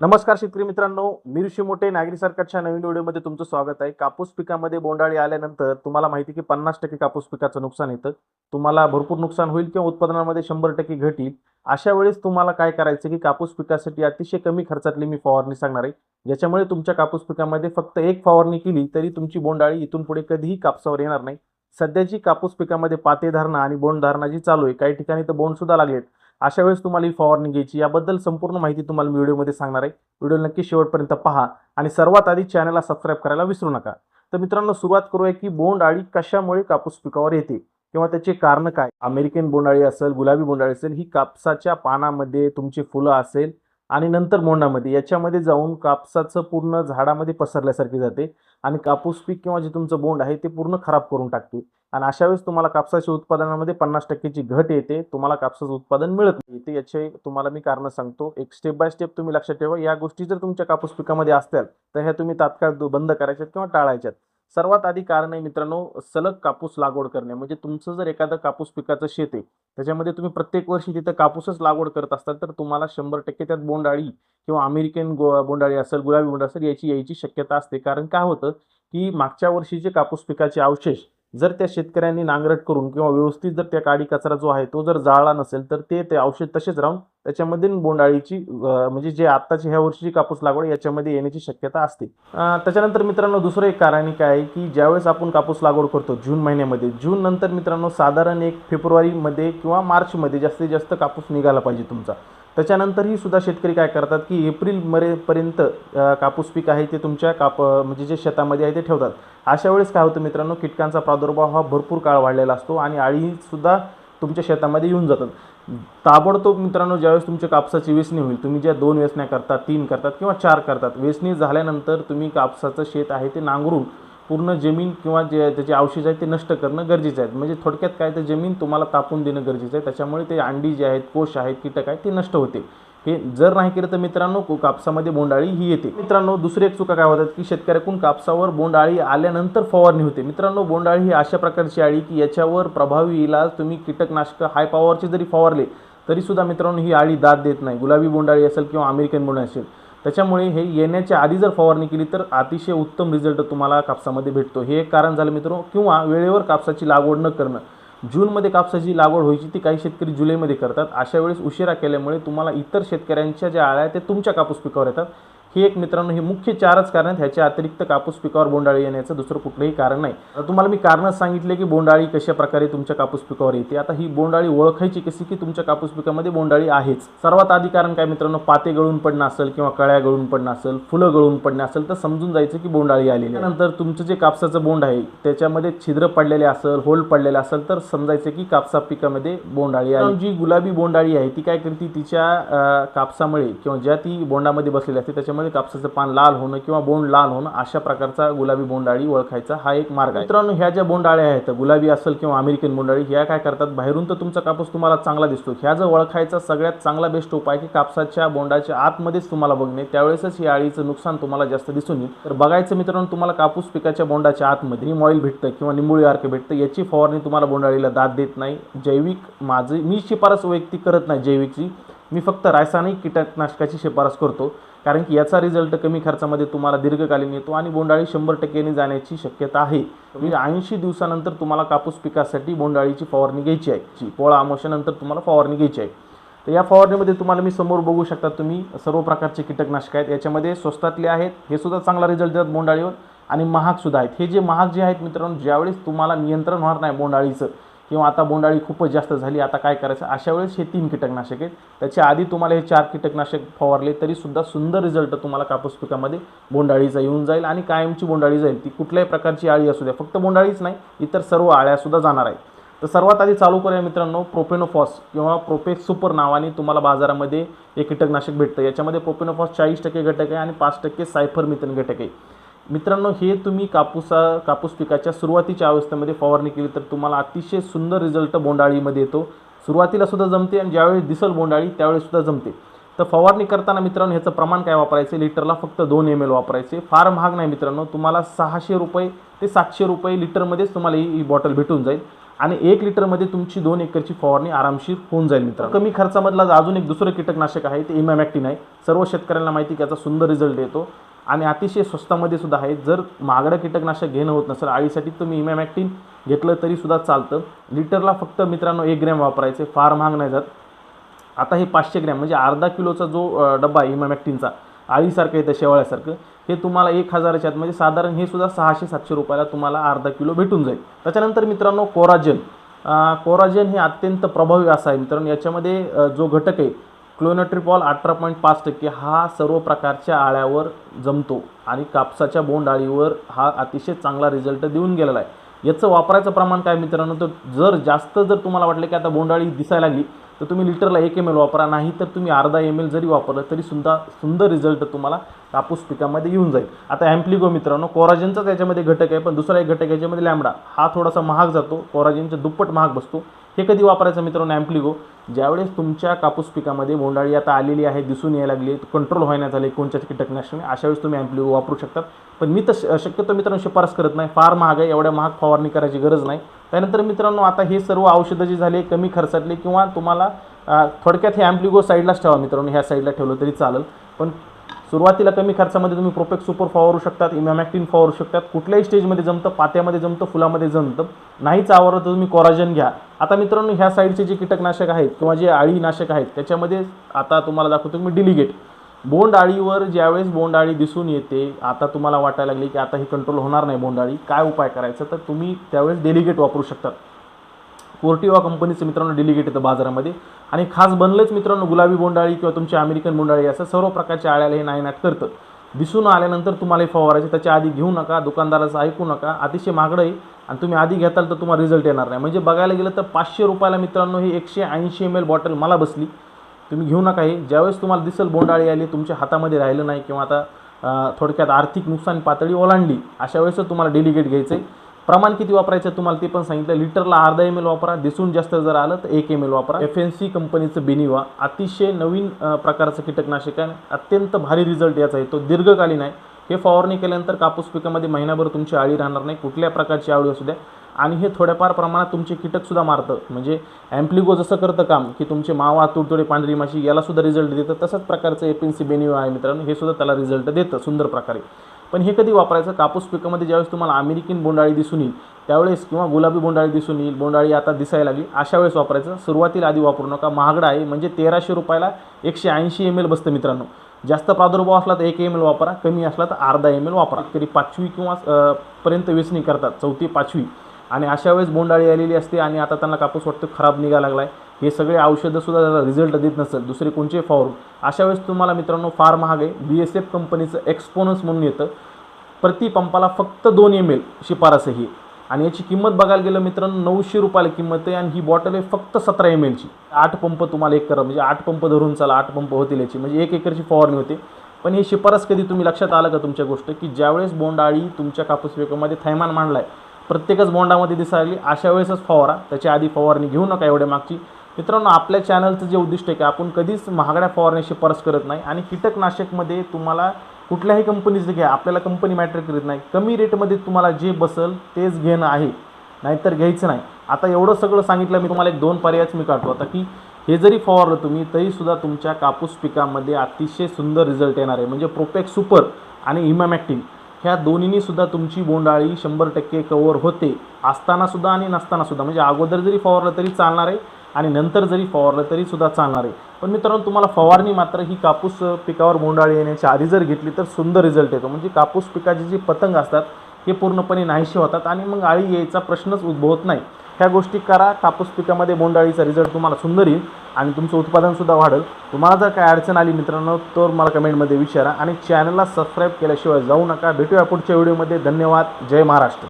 नमस्कार शेतकरी मित्रांनो मी ऋषी मोठे नागरी सरकारच्या नवीन व्हिडिओमध्ये तुमचं स्वागत आहे. कापूस पिकामध्ये बोंडाळी आल्यानंतर तुम्हाला माहिती की पन्नास टक्के कापूस पिकाचं नुकसान येतं. तुम्हाला भरपूर नुकसान होईल किंवा उत्पादनामध्ये शंभर टक्के घटील अशा वेळेस तुम्हाला काय करायचं की कापूस पिकासाठी अतिशय कमी खर्चातली मी फवारणी सांगणार आहे. ज्याच्यामुळे तुमच्या कापूस पिकामध्ये फक्त एक फवारणी केली तरी तुमची बोंडाळी इथून पुढे कधीही कापसावर येणार नाही. सध्याची कापूस पिकामध्ये पाते धारणा आणि बोंड धारणा जी चालू आहे काही ठिकाणी तर बोंड सुद्धा लागलेत. अशा वेळेस तुम्हाला ही फवारणी घ्यायची. याबद्दल संपूर्ण माहिती तुम्हाला मी व्हिडिओमध्ये सांगणार आहे. व्हिडिओ नक्की शेवटपर्यंत पहा आणि सर्वात आधी चॅनलला सबस्क्राईब करायला विसरू नका. तर मित्रांनो सुरुवात करूया की बोंड अळी कशामुळे कापूस पिकावर येते किंवा त्याचे कारण काय? अमेरिकन बोंडाळी असेल गुलाबी बोंडाळी असेल ही कापसाच्या पानामध्ये तुमची फुलं असेल आणि नंतर बोंडामध्ये याच्यामध्ये जाऊन कापसाचं पूर्ण झाडामध्ये पसरल्यासारखी जाते आणि कापूस पीक किंवा जे तुमचं बोंड आहे ते पूर्ण खराब करून टाकते. आणि अशा वेळेस तुम्हाला कापसाच्या उत्पादनामध्ये पन्नास टक्केची घट येते. तुम्हाला कापसाचं उत्पादन मिळत नाही. ते याचे तुम्हाला मी कारणं सांगतो. एक स्टेप बाय स्टेप तुम्ही लक्षात ठेवा. या गोष्टी जर तुमच्या कापूस पिकामध्ये असतील तर ह्या तुम्ही तात्काळ दु- बंद करायच्यात किंवा टाळायच्यात. सर्वात आधी कारण आहे मित्रांनो सलग कापूस लागवड करणे. म्हणजे तुमचं जर एखादं कापूस पिकाचं शेत आहे त्याच्यामध्ये तुम्ही प्रत्येक वर्षी तिथं कापूसच लागवड करत असताल तर तुम्हाला शंभर टक्के त्यात बोंडाळी किंवा अमेरिकन गो बोंडाळी असेल गुलाबी बोंड असेल याची यायची शक्यता असते. कारण काय होतं की मागच्या वर्षीचे कापूस पिकाचे अवशेष जर त्या शेतकऱ्यांनी नांगरट करून किंवा व्यवस्थित जर त्या काडी कचरा जो आहे तो जर जाळला नसेल तर ते ते औषध तसेच राहून त्याच्यामध्ये बोंडाळीची म्हणजे जे आत्ताची ह्या वर्षीची कापूस लागवड याच्यामध्ये येण्याची शक्यता असते. त्याच्यानंतर मित्रांनो दुसरं एक कारण काय आहे की ज्यावेळेस आपण कापूस लागवड करतो जून महिन्यामध्ये जून नंतर मित्रांनो साधारण एक फेब्रुवारीमध्ये किंवा मार्चमध्ये जास्तीत जास्त कापूस निघाला पाहिजे तुमचा. त्याच्यानंतरही सुद्धा शेतकरी काय करतात की एप्रिल मरेपर्यंत कापूस पीक आहे ते तुमच्या काप म्हणजे जे शेतामध्ये आहे ते ठेवतात. अशा वेळेस काय होतं मित्रांनो कीटकांचा प्रादुर्भाव हा भरपूर काळ वाढलेला असतो आणि अळीसुद्धा तुमच्या शेतामध्ये येऊन जातात. ताबडतोब मित्रांनो ज्यावेळेस तुमच्या कापसाची वेचणी होईल तुम्ही ज्या दोन वेचण्या करतात तीन करतात किंवा चार करतात वेचणी झाल्यानंतर तुम्ही कापसाचं शेत आहे ते नांगरून पूर्ण जमीन किंवा जे त्याचे अवशेष आहेत ते नष्ट करणं गरजेचं आहे. म्हणजे थोडक्यात काय तर जमीन तुम्हाला तापून देणं गरजेचं आहे. त्याच्यामुळे ते अंडी जे आहेत कोश आहेत कीटक आहेत ते नष्ट होते हे जर नाही केलं तर मित्रांनो कापसामध्ये बोंडाळी ही येते. मित्रांनो दुसरी एक चुका काय होतात की शेतकऱ्याकडून कापसावर बोंडाळी आल्यानंतर फवारणी होते. मित्रांनो बोंडाळी ही अशा प्रकारची आळी की याच्यावर प्रभावी इलाज तुम्ही कीटकनाशक हाय पॉवरचे जरी फवारले तरीसुद्धा मित्रांनो ही आळी दाद देत नाही. गुलाबी बोंडाळी असेल किंवा अमेरिकन बोंडाळी असेल. त्याच्यामुळे हे येण्याच्या आधी जर फवारणी केली तर अतिशय उत्तम रिझल्ट तुम्हाला कापसामध्ये भेटतो. हे एक कारण झालं मित्रांनो. किंवा वेळेवर कापसाची लागवड न करणं. जूनमध्ये कापसाची लागवड व्हायची ती काही शेतकरी जुलैमध्ये करतात. अशा वेळेस उशिरा केल्यामुळे तुम्हाला इतर शेतकऱ्यांच्या ज्या आळ्या आहेत ते तुमच्या कापूस पिकावर येतात. हे एक मित्रांनो हे मुख्य चारच कारण आहेत. ह्याच्या अतिरिक्त कापूस पिकावर बोंडाळी येण्याचं दुसरं कुठलंही कारण नाही. तुम्हाला मी कारणच सांगितले की बोंडाळी कशा प्रकारे तुमच्या कापूस पिकावर येते. आता ही बोंडाळी ओळखायची कशी की तुमच्या कापूस पिकामध्ये बोंडाळी आहेच. सर्वात आधी कारण काय मित्रांनो पाते गळून पडणं असेल किंवा कळ्या गळून पडणं असेल फुलं गळून पडणं असेल तर समजून जायचं की बोंडाळी आलेली नंतर त्यानंतर तुमचं जे कापसाचं बोंड आहे त्याच्यामध्ये छिद्र पडलेले असेल होल पडलेले असेल तर समजायचं की कापसा पिकामध्ये बोंडाळी आहे जी गुलाबी बोंडाळी आहे ती काय करते? तिच्या कापसामुळे किंवा ज्या ती बोंडामध्ये बसलेली असते त्याच्यामध्ये कापसाचं पान लाल होणं किंवा बोंड लाल होणं अशा प्रकारचा गुलाबी बोंडाळी ओळखायचा हा एक मार्ग आहे. मित्रांनो ह्या ज्या बोंडाळ्या आहेत गुलाबी असेल किंवा अमेरिकन बोंडाळी ह्या काय करतात? बाहेरून तर तुमचा कापूस तुम्हाला चांगला दिसतो. ह्या जर ओळखायचा सगळ्यात चांगला बेस्ट उपाय की कापसाच्या बोंडाच्या आतमध्येच तुम्हाला बघणे. त्यावेळेसच ही आळीचं नुकसान तुम्हाला जास्त दिसून येईल. तर बघायचं मित्रांनो तुम्हाला कापूस पिकाच्या बोंडाच्या आतमध्ये ऑइल भेटतं किंवा निंबोळी अर्क भेटतं. याची फवारणी तुम्हाला बोंडाळीला दाद देत नाही. जैविक माझी मी शिफारस वैयक्तिक करत नाही जैविकची. मी फक्त रासायनिक कीटकनाशकाची शिफारस करतो. कारण की याचा रिझल्ट कमी खर्चामध्ये तुम्हाला दीर्घकालीन येतो आणि बोंडाळी शंभर टक्क्याने जाण्याची शक्यता आहे. म्हणजे ऐंशी दिवसानंतर तुम्हाला कापूस पिकासाठी बोंडाळीची फवारणी घ्यायची आहे. जी. पोळा अमावश्यानंतर तुम्हाला फवारणी घ्यायची आहे. तर या फवारणीमध्ये तुम्हाला मी समोर बघू शकता तुम्ही सर्व प्रकारचे कीटकनाशक आहेत. याच्यामध्ये स्वस्तातले आहेत. हे सुद्धा चांगला रिझल्ट देतात बोंडाळीवर आणि महागसुद्धा आहेत. हे जे महाग जे आहेत मित्रांनो ज्यावेळेस तुम्हाला नियंत्रण होणार नाही बोंडाळीचं किंवा आता बोंडाळी खूपच जास्त झाली आता काय करायचं? अशा वेळेस हे तीन कीटकनाशक आहेत. त्याच्या आधी तुम्हाला हे चार कीटकनाशक फवारले तरीसुद्धा सुंदर रिझल्ट तुम्हाला कापूस पिकामध्ये बोंडाळीचा येऊन जाईल आणि कायमची बोंडाळी जाईल. ती कुठल्याही प्रकारची आळी असू द्या फक्त बोंडाळीच नाही इतर सर्व आळ्यासुद्धा जाणार आहेत. तर सर्वात आधी चालू करूया मित्रांनो प्रोपेनोफॉस किंवा प्रोपेक्स सुपर नावाने तुम्हाला बाजारामध्ये एक कीटकनाशक भेटतं. याच्यामध्ये प्रोपेनोफॉस चाळीस टक्के घटक आहे आणि पाच टक्के सायफर मिथन घटक आहे. मित्रांनो हे तुम्ही कापूसा कापूस पिकाच्या सुरुवातीच्या अवस्थेमध्ये फवारणी केली तर तुम्हाला अतिशय सुंदर रिझल्ट बोंडाळीमध्ये येतो. सुरुवातीला सुद्धा जमते आणि ज्यावेळी दिसल बोंडाळी त्यावेळेस सुद्धा जमते. तर फवारणी करताना मित्रांनो ह्याचं प्रमाण काय वापरायचं? लिटरला फक्त दोन एम एल वापरायचे. फार महाग नाही मित्रांनो तुम्हाला सहाशे रुपये ते सातशे रुपये लिटरमध्येच तुम्हाला ही बॉटल भेटून जाईल. आणि एक लिटरमध्ये तुमची दोन एकरची फवारणी आरामशीर होऊन जाईल मित्र कमी खर्चामधला अजून एक दुसरं कीटकनाशक आहे ते इमॅमॅक्टिन आहे. सर्व शेतकऱ्यांना माहिती की याचा सुंदर रिझल्ट येतो. आणि अतिशय स्वस्तामध्ये सुद्धा आहे. जर महागडं कीटकनाशक घेणं होत नसेल आळीसाठी तुम्ही इमॅमॅक्टिन घेतलं तरी सुद्धा चालतं. लिटरला फक्त मित्रांनो एक ग्रॅम वापरायचे फार महाग नाही जात. आता हे पाचशे ग्रॅम म्हणजे अर्धा किलोचा जो डब्बा आहे इमॅमॅक्टिनचा आळीसारखं येतं शेवाळ्यासारखं हे तुम्हाला एक हजाराच्या आत म्हणजे साधारण हे सुद्धा सहाशे सातशे रुपयाला तुम्हाला अर्धा किलो भेटून जाईल. त्याच्यानंतर मित्रांनो कोराजन. कोराजन हे अत्यंत प्रभावी असं आहे मित्रांनो. याच्यामध्ये जो घटक आहे क्लोनोट्रिपॉल अठरा पॉईंट पाच टक्के हा सर्व प्रकारच्या आळ्यावर जमतो आणि कापसाच्या बोंडआळीवर हा अतिशय चांगला रिझल्ट देऊन गेलेला आहे. याचं वापरायचं प्रमाण काय मित्रांनो? तर जर जास्त जर तुम्हाला वाटलं की आता बोंडाळी दिसायला लागली तर तुम्ही लिटरला एक एम एल वापरा नाही तर तुम्ही अर्धा एम एल जरी वापरलं तरी सुद्धा सुंदर रिझल्ट तुम्हाला कापूस पिकामध्ये येऊन जाईल. आता ॲम्प्लिगो मित्रांनो कोराजनचाच याच्यामध्ये घटक आहे पण दुसरा एक घटक याच्यामध्ये लॅमडा हा थोडासा महाग जातो कोराजनच्या दुप्पट महाग बसतो. हे कधी वापरायचं मित्रांनो? ॲम्प्लिगो ज्यावेळेस तुमच्या कापूस पिकामध्ये बोंडाळी आता आलेली आहे दिसून यायला लागली कंट्रोल व्हायला झाले कोणत्याच कीटकनाशकाने अशा वेळेस तुम्ही ॲम्प्लिगो वापरू शकतात पण मी तर श- शक्यतो मित्रांनो शिफारस करत नाही. फार महाग आहे एवढ्या महाग फवारणी करायची गरज नाही. त्यानंतर मित्रांनो आता हे सर्व औषधं जी झाले कमी खर्चातले किंवा तुम्हाला थोडक्यात हे ॲम्प्लिगो साईडलाच ठेवा मित्रांनो. ह्या साईडला ठेवलं तरी चालेल. पण सुरुवातीला कमी खर्चामध्ये तुम्ही प्रोपेक्स सुपर फवारू शकतात इमॅमॅक्टिन फवारू शकतात. कुठल्याही स्टेजमध्ये जमतं पात्यामध्ये जमतं फुलामध्ये जमतं. नाहीच आवडलं तर तुम्ही कोराजन घ्या. आता मित्रांनो ह्या साईडचे जे कीटकनाशक आहेत किंवा जे अळीनाशक आहेत त्याच्यामध्ये आता तुम्हाला दाखवतो मी डिलिगेट बोंडआळीवर ज्यावेळेस बोंडआळी दिसून येते आता तुम्हाला वाटायला लागली की आता ही कंट्रोल होणार नाही बोंडआळी काय उपाय करायचा? तर तुम्ही त्यावेळेस डेलिगेट वापरू शकतात. कोर्टिवा कंपनीचं मित्रांनो डेलिगेट येतं बाजारामध्ये. आणि खास बनलंच मित्रांनो गुलाबी बोंडाळी किंवा तुमची अमेरिकन बोंडाळी असं सर्व प्रकारच्या आळ्याला हे नायनाट करतं. दिसून आल्यानंतर तुम्हाला हे फवारायचे त्याच्या आधी घेऊ नका दुकानदाराचं ऐकू नका अतिशय महागडं आहे आणि तुम्ही आधी घेताल तर तुम्हाला रिझल्ट येणार नाही. म्हणजे बघायला गेलं तर पाचशे रुपयाला मित्रांनो हे एकशे ऐंशी एम एल बॉटल मला बसली. तुम्ही घेऊ नका हे. ज्यावेळेस तुम्हाला दिसेल बोंडाळी आली तुमच्या हातामध्ये राहिलं नाही किंवा आता थोडक्यात आर्थिक नुकसान पातळी ओलांडली अशा वेळेस तुम्हाला डेलिगेट घ्यायचं आहे प्रमाण किती वापरायचं तुम्हाला ते पण सांगितलं. लिटरला अर्धा एम एल वापरा दिसून जास्त जर आलं तर एक एम एल वापरा. एफ एन सी कंपनीचं बेनिवा अतिशय नवीन प्रकारचं कीटकनाशक आहे. अत्यंत भारी रिझल्ट याचा आहे. तो दीर्घकालीन आहे. हे फवारणी केल्यानंतर कापूस पिकामध्ये महिनाभर तुमची आळी राहणार नाही. कुठल्या प्रकारची आळी असू द्या. आणि हे थोड्याफार प्रमाणात तुमचे कीटकसुद्धा मारतं. म्हणजे ॲम्प्लिगो जसं करतं काम की तुमचे मावा तुडतुडे पांढरी माशी यालासुद्धा रिझल्ट देतं. तसंच प्रकारचं एफ एन सी बेनिवा आहे मित्रांनो. हे सुद्धा त्याला रिझल्ट देतं. सुंदर प्रकारे. पण हे कधी वापरायचं? कापूस पिकामध्ये ज्यावेळेस तुम्हाला अमेरिकन बोंडाळी दिसून येईल त्यावेळेस किंवा गुलाबी बोंडाळी दिसून येईल बोंडाळी आता दिसायला लागली अशा वेळेस वापरायचं. सुरुवातीला आधी वापरू नका. महागडा आहे म्हणजे तेराशे रुपयाला एकशे ऐंशी एम एल बसतं मित्रांनो. जास्त प्रादुर्भाव असला तर एक एम एल वापरा कमी असला तर अर्धा एम एल वापरा. तरी पाचवी किंवा पर्यंत वेचणी करतात चौथी पाचवी. आणि अशा वेळेस बोंडाळी आलेली असते आणि आता त्यांना कापूस वाटतो खराब निघायला लागला आहे हे सगळे औषधंसुद्धा त्याला रिझल्ट देत नसेल दुसरे कोणचे फॉर्म अशा वेळेस तुम्हाला मित्रांनो फार महाग आहे. बी एस एफ कंपनीचं एक्सपोनस म्हणून येतं. प्रति पंपाला फक्त दोन एम एल शिफारस ही आणि याची किंमत बघायला गेलं मित्रांनो नऊशे रुपयाला किंमत आहे आणि ही बॉटल आहे फक्त सतरा एम एलची आठ पंप तुम्हाला एक करा म्हणजे आठ पंप धरून चाला आठ पंप होतील याची. म्हणजे एक एकरची फवारणी होते. पण ही शिफारस कधी तुम्ही लक्षात आलं का तुमच्या गोष्ट? की ज्यावेळेस बोंडाळी तुमच्या कापूस पिकामध्ये थैमान मांडला आहे प्रत्येकच बोंडामध्ये दिसायली अशा वेळेसच फवारा. त्याच्या आधी फवारणी घेऊ नका एवढ्या मागची. मित्रांनो आपल्या चॅनलचं जे उद्दिष्ट आहे की आपण कधीच महागड्या फवारणी शिफारस करत नाही आणि कीटकनाशकमध्ये तुम्हाला कुठल्याही कंपनीचं घ्या आपल्याला कंपनी मॅटर करीत नाही. कमी रेटमध्ये तुम्हाला जे बसल तेच घेणं आहे नाहीतर घ्यायचं नाही. आता एवढं सगळं सांगितलं मी तुम्हाला एक दोन पर्यायच मी काढतो. आता की हे जरी फवारलं तुम्ही तरीसुद्धा तुमच्या कापूस पिकामध्ये अतिशय सुंदर रिझल्ट येणार आहे. म्हणजे प्रोपेक सुपर आणि इमामॅक्टिन ह्या दोन्हीनीसुद्धा तुमची बोंडाळी शंभर टक्के कवर होते. असतानासुद्धा आणि नसतानासुद्धा. म्हणजे अगोदर जरी फवारलं तरी चालणार आहे आणि नंतर जरी फवारलं तरीसुद्धा चालणार आहे. पण मित्रांनो तुम्हाला फवारणी मात्र ही कापूस पिकावर बोंडाळी येण्याच्या आधी जर घेतली तर सुंदर रिझल्ट येतो. म्हणजे कापूस पिकाचे जे पतंग असतात हे पूर्णपणे नाहीसे होतात आणि मग आळी यायचा प्रश्नच उद्भवत नाही. ह्या गोष्टी करा. कापूस पिकामध्ये बोंडाळीचा रिझल्ट तुम्हाला सुंदर येईल आणि तुमचं उत्पादनसुद्धा वाढेल. तुम्हाला जर काय अडचण आली मित्रांनो तर मला कमेंटमध्ये विचारा आणि चॅनलला सबस्क्राईब केल्याशिवाय जाऊ नका. भेटूया पुढच्या व्हिडिओमध्ये धन्यवाद. जय महाराष्ट्र.